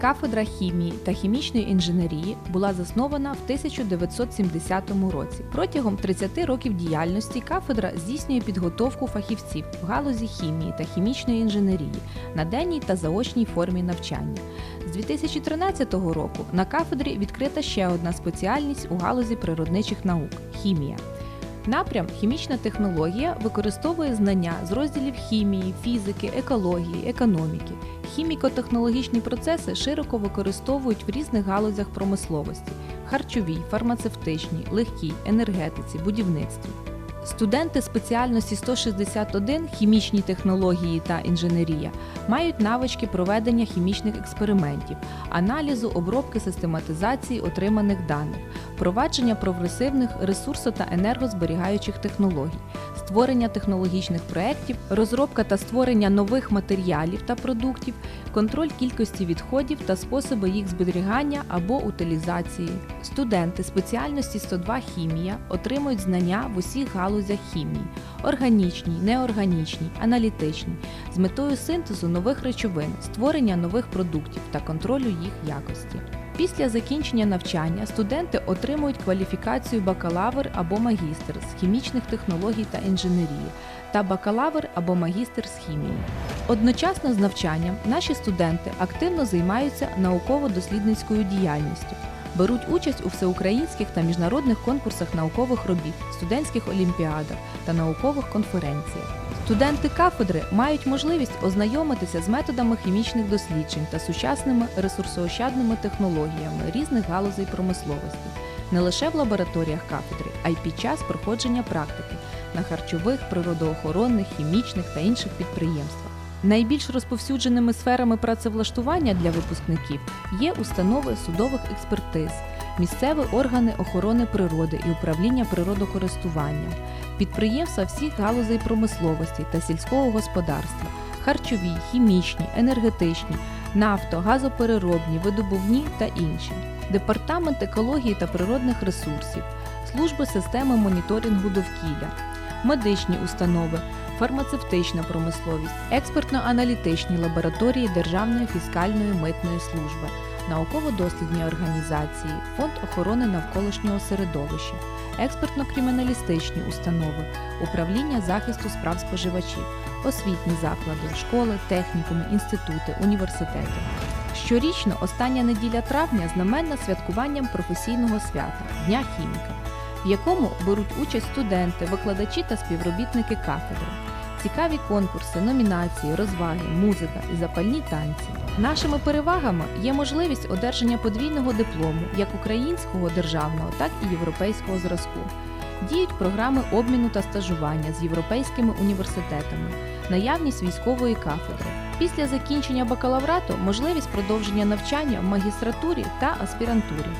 Кафедра хімії та хімічної інженерії була заснована в 1970 році. Протягом 30 років діяльності кафедра здійснює підготовку фахівців в галузі хімії та хімічної інженерії на денній та заочній формі навчання. З 2013 року на кафедрі відкрита ще одна спеціальність у галузі природничих наук хімія. Напрям хімічна технологія використовує знання з розділів хімії, фізики, екології, економіки. Хіміко-технологічні процеси широко використовують в різних галузях промисловості харчовій, фармацевтичній, легкій, енергетиці, будівництві. Студенти спеціальності 161 хімічні технології та інженерія. Мають навички проведення хімічних експериментів, аналізу, обробки систематизації отриманих даних, провадження прогресивних ресурсо- та енергозберігаючих технологій, створення технологічних проєктів, розробка та створення нових матеріалів та продуктів, контроль кількості відходів та способи їх зберігання або утилізації. Студенти спеціальності 102 хімія отримують знання в усіх галузях хімії органічній, неорганічній, аналітичній, з метою синтезу нових речовин, створення нових продуктів та контролю їх якості. Після закінчення навчання студенти отримують кваліфікацію бакалавр або магістр з хімічних технологій та інженерії та бакалавр або магістр з хімії. Одночасно з навчанням наші студенти активно займаються науково-дослідницькою діяльністю, беруть участь у всеукраїнських та міжнародних конкурсах наукових робіт, студентських олімпіадах та наукових конференціях. Студенти кафедри мають можливість ознайомитися з методами хімічних досліджень та сучасними ресурсоощадними технологіями різних галузей промисловості не лише в лабораторіях кафедри, а й під час проходження практики на харчових, природоохоронних, хімічних та інших підприємствах. Найбільш розповсюдженими сферами працевлаштування для випускників є установи судових експертиз, місцеві органи охорони природи і управління природокористуванням, підприємства всіх галузей промисловості та сільського господарства, харчові, хімічні, енергетичні, нафто, газопереробні, видобувні та інші, департамент екології та природних ресурсів, служби системи моніторингу довкілля, медичні установи, фармацевтична промисловість, експертно-аналітичні лабораторії Державної фіскальної митної служби, науково-дослідні організації, Фонд охорони навколишнього середовища, експертно-криміналістичні установи, управління захисту справ споживачів, освітні заклади, школи, технікуми, інститути, університети. Щорічно остання неділя травня знаменна святкуванням професійного свята Дня хіміка, в якому беруть участь студенти, викладачі та співробітники кафедри. Цікаві конкурси, номінації, розваги, музика і запальні танці. Нашими перевагами є можливість одержання подвійного диплому як українського державного, так і європейського зразку. Діють програми обміну та стажування з європейськими університетами, наявність військової кафедри. Після закінчення бакалаврату можливість продовження навчання в магістратурі та аспірантурі.